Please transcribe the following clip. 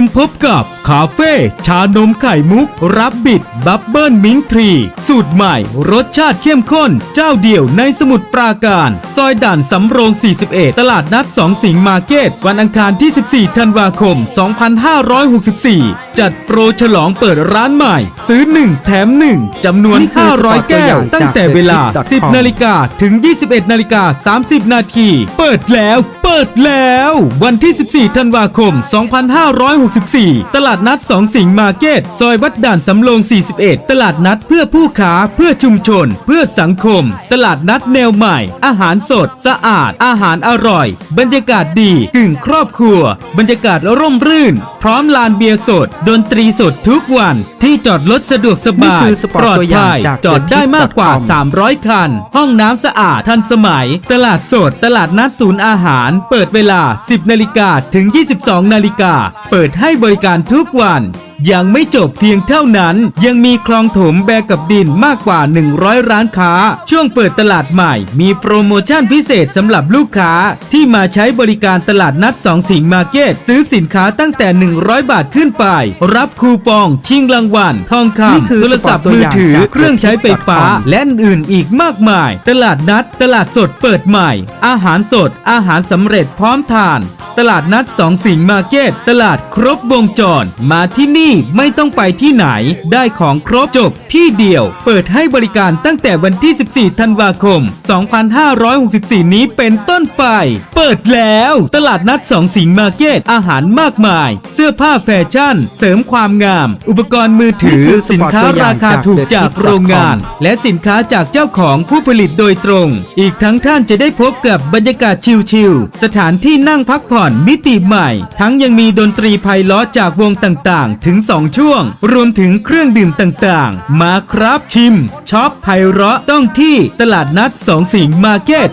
ยมพบกับคาเฟ่ชานมไข่มุก รับบิดบับเบิลมิงทรี สูตรใหม่ รสชาติเข้มข้น เจ้าเดียวในสมุทรปราการ ซอยด่านสำโรง 41 ตลาดนัด 2 สิงห์มาร์เก็ต วันอังคารที่ 14 ธันวาคม 2564 จัดโปรฉลองเปิดร้านใหม่ ซื้อ 1 แถม 1จำนวนนี่คือสปอร์ต500 แก้วตัวอย่างจากตั้งแต่เวลา TheTip.com 10 นาฬิกาถึง 21 นาฬิกา 30 นาที เปิดแล้วเปิดแล้ว วันที่ 14 ธันวาคม 2564 ตลาดนัด2สิงห์มาร์เก็ต ซอยวัดด่านสำโรง 41 ตลาดนัดเพื่อผู้ค้าเพื่อชุมชน เพื่อสังคม ตลาดนัดแนวใหม่ อาหารสด สะอาด อาหารอร่อย บรรยากาศดีกึ่งครอบครัว บรรยากาศร่มรื่น พร้อมลานเบียร์สด ดนตรีสดทุกวัน ที่จอดรถสะดวกสนี่บายคือสปอร์ตปลอดตัวอย่างภัยจากจอดได้มากกว่า TheTip.com 300 คัน ห้องน้ำสะอาดทันสมัย ตลาดสด ตลาดนัดศูนย์อาหารเปิดเวลา 10 นาฬิกาถึง 22 นาฬิกา เปิดให้บริการทุกวัน ยังไม่จบเพียงเท่านั้น ยังมีคลองถมแบกกับดินมากกว่า 100 ร้านค้า ช่วงเปิดตลาดใหม่ มีโปรโมชั่นพิเศษสำหรับลูกค้า ที่มาใช้บริการตลาดนัด2สิงห์มาร์เก็ตซื้อสินค้าตั้งแต่ 100 บาทขึ้นไป รับคูปอง ชิงรางวัลทองคนี่คือำโทรศัพท์มือถือ เครื่องใช้ไฟฟ้า และอื่นๆอีกมากมาย ตลาดนัด ตลาดสดเปิดใหม่ อาหารสด อาหารสำเร็จพร้อมทาน ตลาดนัดสองสิงห์มาร์เก็ตตลาดครบวงจรมาที่นี่ไม่ต้องไปที่ไหน ได้ของครบจบที่เดียว เปิดให้บริการตั้งแต่วันที่ 14 ธันวาคม 2564 นี้เป็นต้นไป เปิดแล้ว ตลาดนัดสองสิงห์มาร์เก็ต อาหารมากมาย เสื้อผ้าแฟชั่น เสริมความงาม อุปกรณ์มือถืออสินค้าราคาถูกจากโรงงาน และสินค้าจากเจ้าของผู้ผลิตโดยตรง อีกทั้งท่านจะได้พบกับบรรยากาศชิลๆ สถานที่นั่งพักผ่อนมิติใหม่ ทั้งยังมีดนตรีไพเราะจากวงต่างๆ ถึง2 ช่วง รวมถึงเครื่องดื่มต่างๆ มาครับชิมช็อปไพเราะต้องที่ตลาดนัดสองสิงห์มาร์เก็ต